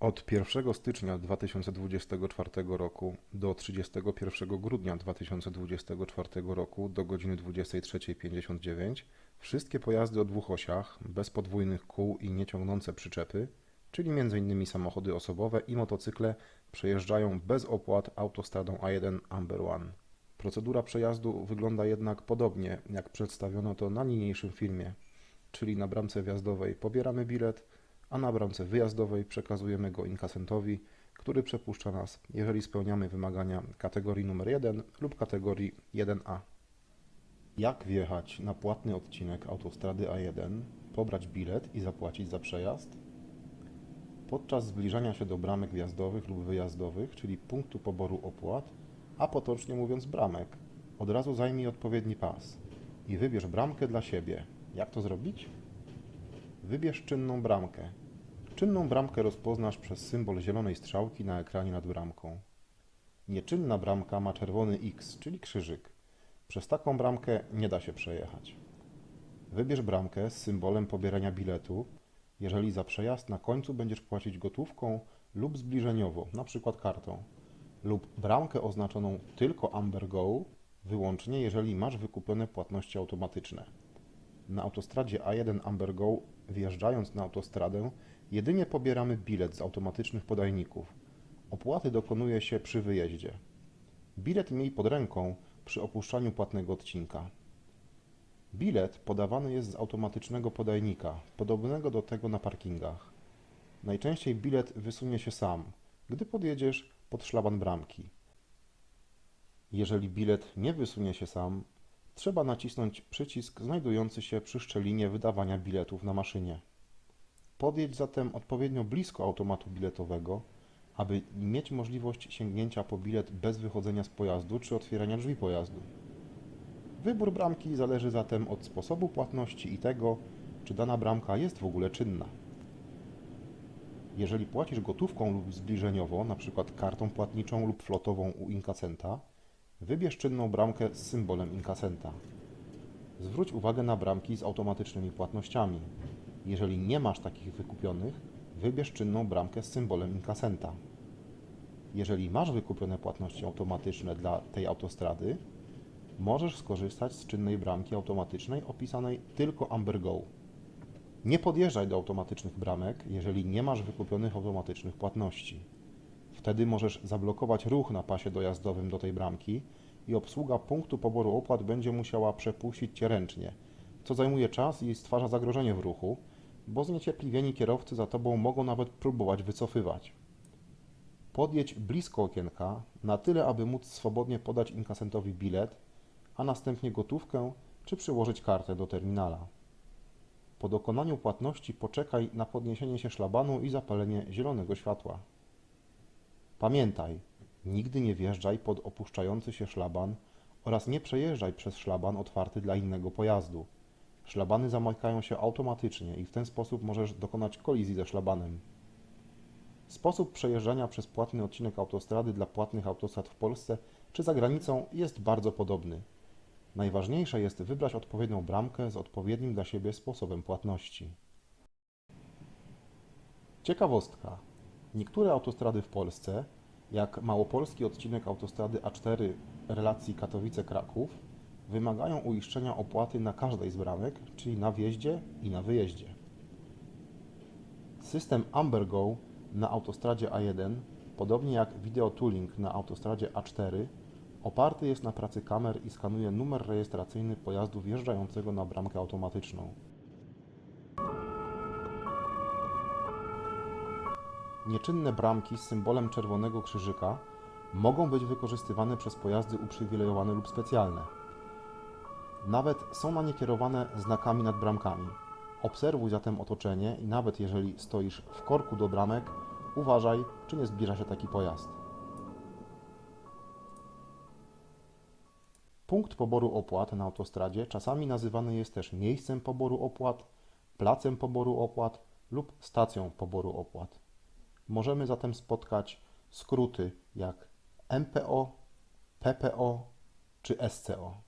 Od 1 stycznia 2024 roku do 31 grudnia 2024 roku do godziny 23.59 wszystkie pojazdy o dwóch osiach, bez podwójnych kół i nieciągnące przyczepy, czyli m.in. samochody osobowe i motocykle, przejeżdżają bez opłat autostradą A1 Amber One. Procedura przejazdu wygląda jednak podobnie, jak przedstawiono to na niniejszym filmie, czyli na bramce wjazdowej pobieramy bilet, a na bramce wyjazdowej przekazujemy go inkasentowi, który przepuszcza nas, jeżeli spełniamy wymagania kategorii numer 1 lub kategorii 1A. Jak wjechać na płatny odcinek autostrady A1, pobrać bilet i zapłacić za przejazd? Podczas zbliżania się do bramek wjazdowych lub wyjazdowych, czyli punktu poboru opłat, a potocznie mówiąc bramek, od razu zajmij odpowiedni pas i wybierz bramkę dla siebie. Jak to zrobić? Wybierz czynną bramkę. Czynną bramkę rozpoznasz przez symbol zielonej strzałki na ekranie nad bramką. Nieczynna bramka ma czerwony X, czyli krzyżyk. Przez taką bramkę nie da się przejechać. Wybierz bramkę z symbolem pobierania biletu, jeżeli za przejazd na końcu będziesz płacić gotówką lub zbliżeniowo, np. kartą, lub bramkę oznaczoną tylko Amber Go, wyłącznie jeżeli masz wykupione płatności automatyczne. Na autostradzie A1 Amber Go, wjeżdżając na autostradę, jedynie pobieramy bilet z automatycznych podajników. Opłaty dokonuje się przy wyjeździe. Bilet miej pod ręką przy opuszczaniu płatnego odcinka. Bilet podawany jest z automatycznego podajnika, podobnego do tego na parkingach. Najczęściej bilet wysunie się sam, gdy podjedziesz pod szlaban bramki. Jeżeli bilet nie wysunie się sam, trzeba nacisnąć przycisk znajdujący się przy szczelinie wydawania biletów na maszynie. Podjedź zatem odpowiednio blisko automatu biletowego, aby mieć możliwość sięgnięcia po bilet bez wychodzenia z pojazdu czy otwierania drzwi pojazdu. Wybór bramki zależy zatem od sposobu płatności i tego, czy dana bramka jest w ogóle czynna. Jeżeli płacisz gotówką lub zbliżeniowo, np. kartą płatniczą lub flotową u inkasenta, wybierz czynną bramkę z symbolem inkasenta. Zwróć uwagę na bramki z automatycznymi płatnościami. Jeżeli nie masz takich wykupionych, wybierz czynną bramkę z symbolem inkasenta. Jeżeli masz wykupione płatności automatyczne dla tej autostrady, możesz skorzystać z czynnej bramki automatycznej opisanej tylko Amber Go. Nie podjeżdżaj do automatycznych bramek, jeżeli nie masz wykupionych automatycznych płatności. Wtedy możesz zablokować ruch na pasie dojazdowym do tej bramki i obsługa punktu poboru opłat będzie musiała przepuścić Cię ręcznie, co zajmuje czas i stwarza zagrożenie w ruchu, bo zniecierpliwieni kierowcy za Tobą mogą nawet próbować wycofywać. Podjedź blisko okienka, na tyle, aby móc swobodnie podać inkasentowi bilet, a następnie gotówkę czy przyłożyć kartę do terminala. Po dokonaniu płatności poczekaj na podniesienie się szlabanu i zapalenie zielonego światła. Pamiętaj, nigdy nie wjeżdżaj pod opuszczający się szlaban oraz nie przejeżdżaj przez szlaban otwarty dla innego pojazdu. Szlabany zamykają się automatycznie i w ten sposób możesz dokonać kolizji ze szlabanem. Sposób przejeżdżania przez płatny odcinek autostrady dla płatnych autostrad w Polsce czy za granicą jest bardzo podobny. Najważniejsze jest wybrać odpowiednią bramkę z odpowiednim dla siebie sposobem płatności. Ciekawostka. Niektóre autostrady w Polsce, jak małopolski odcinek autostrady A4 relacji Katowice-Kraków, wymagają uiszczenia opłaty na każdej z bramek, czyli na wjeździe i na wyjeździe. System Amber Go na autostradzie A1, podobnie jak Video Tooling na autostradzie A4, oparty jest na pracy kamer i skanuje numer rejestracyjny pojazdu wjeżdżającego na bramkę automatyczną. Nieczynne bramki z symbolem czerwonego krzyżyka mogą być wykorzystywane przez pojazdy uprzywilejowane lub specjalne. Nawet są na nie kierowane znakami nad bramkami. Obserwuj zatem otoczenie i nawet jeżeli stoisz w korku do bramek, uważaj, czy nie zbliża się taki pojazd. Punkt poboru opłat na autostradzie czasami nazywany jest też miejscem poboru opłat, placem poboru opłat lub stacją poboru opłat. Możemy zatem spotkać skróty jak MPO, PPO czy SCO.